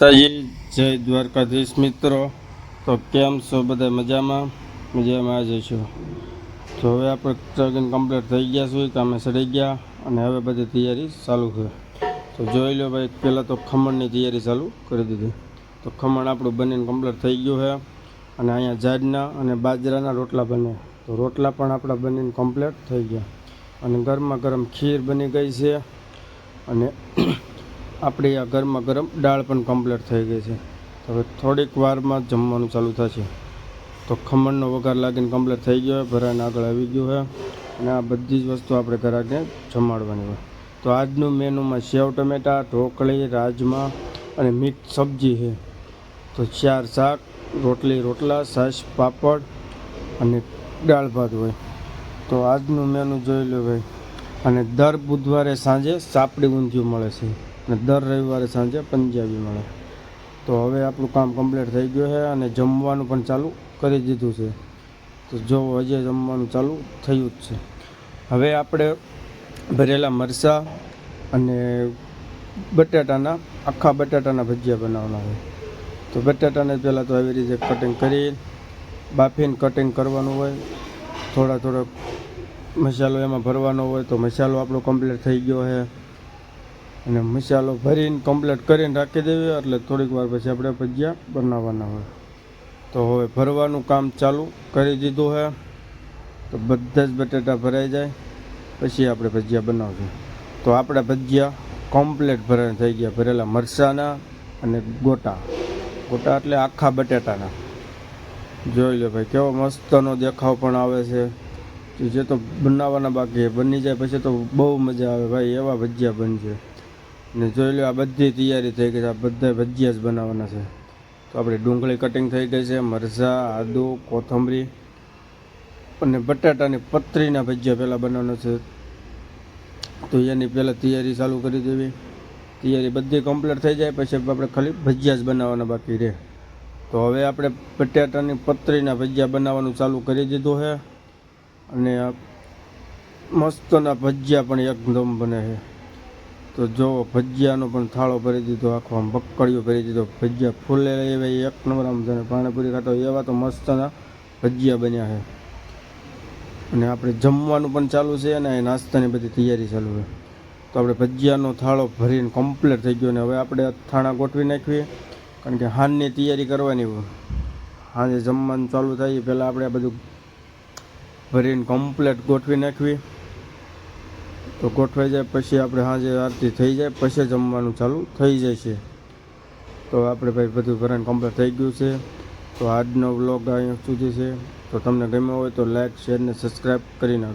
માતાજી, જય દ્વારકાધીશ મિત્રો. તો કેમ છો બધા મજામાં? મજામાં આજે છો. તો હવે આપણે ટ્રેકિંગ કમ્પ્લીટ થઈ ગયા છીએ કામે ચડી ગયા અને હવે બધી તૈયારી ચાલુ છે. તો જોઈ લો ભાઈ, પહેલાં તો ખમણની તૈયારી ચાલુ કરી દીધી. તો ખમણ આપણું બનીને કમ્પ્લીટ થઈ ગયું છે અને અહીંયા જાડના અને બાજરાના રોટલા બને. તો રોટલા પણ આપણા બનીને કમ્પ્લીટ થઈ ગયા. અને ગરમા ગરમ ખીર બની ગઈ છે. અને આપણી આ ગરમા ગરમ દાળ પણ કમ્પ્લીટ થઈ ગઈ છે. હવે થોડીક વારમાં જમવાનું ચાલુ થશે. તો ખમણનો વઘાર લાગીને કમ્પ્લીટ થઈ ગયો હોય ભરાઈને આગળ આવી ગયું છે. અને આ બધી જ વસ્તુ આપણે ઘરાકને જમાડવાની હોય. તો આજનું મેનુમાં સેવ ટમેટા, ઢોકળી, રાજમા અને મિક્સ સબ્જી છે. તો ચાર શાક, રોટલી, રોટલા, છાશ, પાપડ અને દાળ ભાત હોય. તો આજનું મેનુ જોઈ લો ભાઈ. અને દર બુધવારે સાંજે સાપડી ઊંધિયું મળે છે. અને દર રવિવારે સાંજે પંજાબી મળે. તો હવે આપણું કામ કમ્પ્લીટ થઈ ગયું છે અને જમવાનું પણ ચાલુ કરી દીધું છે. તો જો હજે જમવાનું ચાલુ થયું જ છે. હવે આપણે ભરેલા મરચાં અને બટાટાના, આખા બટાટાના ભજીયા બનાવવાના હોય તો બટાટાને પહેલાં તો આવી રીતે કટિંગ કરી, બાફીને કટિંગ કરવાનું હોય, થોડા થોડા મસાલો એમાં ભરવાનો હોય તો મસાલો આપણો કમ્પ્લીટ થઈ ગયો છે. અને મસાલો ભરીને કમ્પ્લીટ કરીને રાખી દેવી એટલે થોડીક વાર પછી આપણે ભજીયા બનાવવાના હોય. તો હવે ભરવાનું કામ ચાલુ કરી દીધું છે તો બધા જ બટેટા ભરાઈ જાય. પછી આપણે ભજીયા બનાવશું. તો આપણા ભજીયા કમ્પ્લીટ ભરાઈને થઈ ગયા. ભરેલા મરસાના અને ગોટા. ગોટા એટલે આખા બટેટાના. જોઈ લો ભાઈ, કેવો મસ્તનો દેખાવ પણ આવે છે. જે તો બનાવવાના બાકી. બની જાય પછી તો બહુ મજા આવે. ભાઈ, એવા ભજીયા બનશે. ને જોઈ લો આ બધી તૈયારી થઈ ગઈ છે. આ બધા ભજીયા જ બનાવવાના છે. તો આપણે ડુંગળી કટિંગ થઈ ગઈ છે. મરચાં, આદુ, કોથમરી અને બટાટાની પતરીના ભજીયા પહેલાં બનાવવાના છે. તો એની પહેલાં તૈયારી ચાલુ કરી દેવી. તૈયારી બધી કમ્પ્લીટ થઈ જાય, પછી આપણે ખાલી ભજીયા જ બનાવવાના બાકી રહે. તો હવે આપણે બટાટાની પતરીના ભજીયા બનાવવાનું ચાલુ કરી દીધું છે. અને મસ્તના ભજીયા પણ એકદમ બને છે. તો જો ભજીયાનો પણ થાળો ભરી દીધો, આખો આમ બક્કડીઓ ભરી દીધો. ભજીયા ફૂલે એવા એક નંબર આમ જાણે પાણીપુરી ખાતા એવા તો મસ્તના ભજીયા બન્યા છે. અને આપણે જમવાનું પણ ચાલુ છે અને નાસ્તાની બધી તૈયારી ચાલુ છે. તો આપણે ભજીયાનો થાળો ભરીને કમ્પ્લીટ થઈ ગયો ને હવે આપણે થાણા ગોઠવી નાખીએ, કારણ કે હાનની તૈયારી કરવાની હોય. જમવાનું ચાલુ થાય પહેલાં આપણે આ બધું ભરીને કમ્પ્લીટ ગોઠવી નાખવી તો ગોઠવાઈ જાય, પછી આપણે સાંજે આરતી થઈ જાય, પછી જમવાનું ચાલુ થઈ જાય છે. તો આપણે ભાઈ બધું ભરણ કમ્પ્લીટ થઈ ગયું છે. તો આજનો વ્લોગ અહીંયા સુધી છે. તો તમને ગમ્યો હોય તો લાઈક શેર ને સબસ્ક્રાઈબ કરી નાખજો.